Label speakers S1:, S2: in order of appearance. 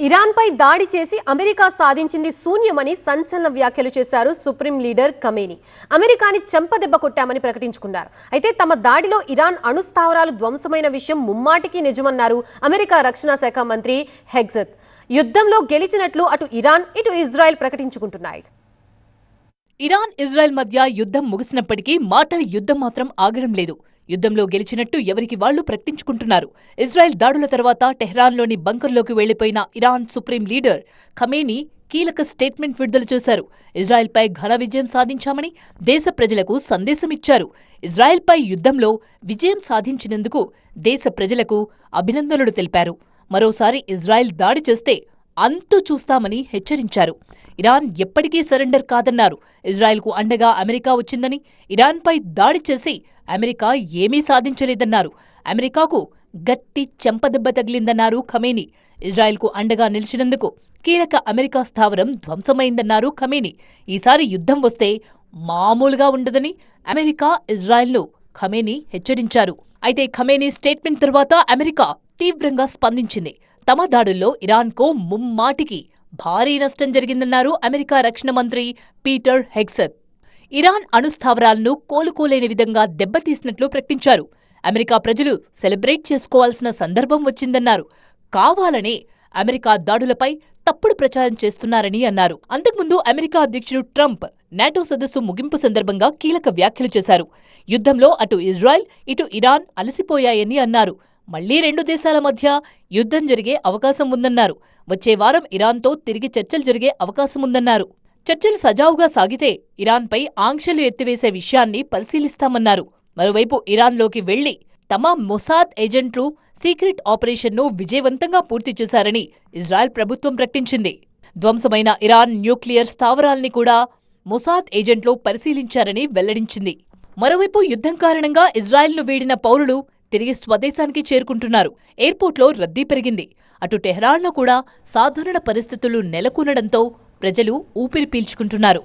S1: ఇరాన్పై దాడి చేసి అమెరికా సాధించింది శూన్యమని సంచలన వ్యాఖ్యలు చేశారు సుప్రీం లీడర్ కమేని అమెరికాని చెంపదెబ్బ కొట్టామని ప్రకటించుకున్నారు. అయితే తమ దాడిలో ఇరాన్ అణుస్థావరాలు ధ్వంసమైన విషయం ముమ్మాటికి నిజమన్నారు అమెరికా రక్షణ శాఖ మంత్రి హెగ్జత్. యుద్ధంలో గెలిచినట్లు అటు ఇరాన్ ఇటు ఇజ్రాయెల్ ప్రకటించుకుంటున్నాయి.
S2: ఇరాన్ ఇజ్రాయెల్ మధ్య యుద్ధం ముగిసినప్పటికీ మాటల యుద్ధం మాత్రం ఆగడం లేదు. యుద్ధంలో గెలిచినట్టు ఎవరికి వాళ్ళు ప్రకటించుకుంటున్నారు. ఇజ్రాయెల్ దాడుల తర్వాత టెహ్రాన్లోని బంకర్లోకి వెళ్ళిపోయిన ఇరాన్ సుప్రీం లీడర్ ఖమేని కీలక స్టేట్మెంట్ విడుదల చేశారు. ఇజ్రాయెల్పై ఘన విజయం సాధించామని దేశ ప్రజలకు సందేశమిచ్చారు ఇజ్రాయెల్పై యుద్ధంలో విజయం సాధించినందుకు దేశ ప్రజలకు అభినందనలు తెలిపారు. మరోసారి ఇజ్రాయెల్ దాడి చేస్తే అంతు చూస్తామని హెచ్చరించారు. ఇరాన్ ఎప్పటికీ సరెండర్ కాదన్నారు. ఇజ్రాయెల్కు అండగా అమెరికా వచ్చిందని ఇరాన్పై దాడి చేసి అమెరికా ఏమీ సాధించలేదన్నారు. అమెరికాకు గట్టి చెంపదెబ్బ తగిలిందన్నారు ఖమేని. ఇజ్రాయెల్కు అండగా నిలిచినందుకు కీలక అమెరికా స్థావరం ధ్వంసమైందన్నారు ఖమేని. ఈసారి యుద్ధం వస్తే మామూలుగా ఉండదని అమెరికా ఇజ్రాయెల్ను ఖమేని హెచ్చరించారు. అయితే ఖమేని స్టేట్మెంట్ తర్వాత అమెరికా తీవ్రంగా స్పందించింది. తమ దాడుల్లో ఇరాన్కు ముమ్మాటికి భారీ నష్టం జరిగిందన్నారు అమెరికా రక్షణ మంత్రి పీటర్ హెగ్సత్ ఇరాన్ అణుస్థావరాలను కోలుకోలేని విధంగా దెబ్బతీసినట్లు ప్రకటించారు. అమెరికా ప్రజలు సెలబ్రేట్ చేసుకోవాల్సిన సందర్భం వచ్చిందన్నారు. కావాలనే అమెరికా దాడులపై తప్పుడు ప్రచారం చేస్తున్నారని అన్నారు. అంతకుముందు అమెరికా అధ్యక్షుడు ట్రంప్ నాటో సదస్సు ముగింపు సందర్భంగా కీలక వ్యాఖ్యలు చేశారు. యుద్ధంలో అటు ఇజ్రాయెల్ ఇటు ఇరాన్ అలసిపోయాయని అన్నారు. మళ్ళీ రెండు దేశాల మధ్య యుద్ధం జరిగే అవకాశం ఉందన్నారు. వచ్చే వారం ఇరాన్తో తిరిగి చర్చలు జరిగే అవకాశం ఉందన్నారు. చర్చలు సజావుగా సాగితే ఇరాన్పై ఆంక్షలు ఎత్తివేసే విషయాన్ని పరిశీలిస్తామన్నారు. మరోవైపు ఇరాన్లోకి వెళ్ళి తమ మొసాద్ ఏజెంట్లు సీక్రెట్ ఆపరేషన్ను విజయవంతంగా పూర్తి చేశారని ఇజ్రాయెల్ ప్రభుత్వం ప్రకటించింది. ధ్వంసమైన ఇరాన్ న్యూక్లియర్ స్థావరాల్ని కూడా మొసాద్ ఏజెంట్లు పరిశీలించారని వెల్లడించింది. మరోవైపు యుద్ధం కారణంగా ఇజ్రాయెల్ను వీడిన పౌరులు తిరిగి స్వదేశానికి చేరుకుంటున్నారు. ఎయిర్పోర్ట్లో రద్దీ పెరిగింది. అటు టెహ్రాన్లో కూడా సాధారణ పరిస్థితులు నెలకొనడంతో ప్రజలు ఊపిరి పీల్చుకుంటున్నారు.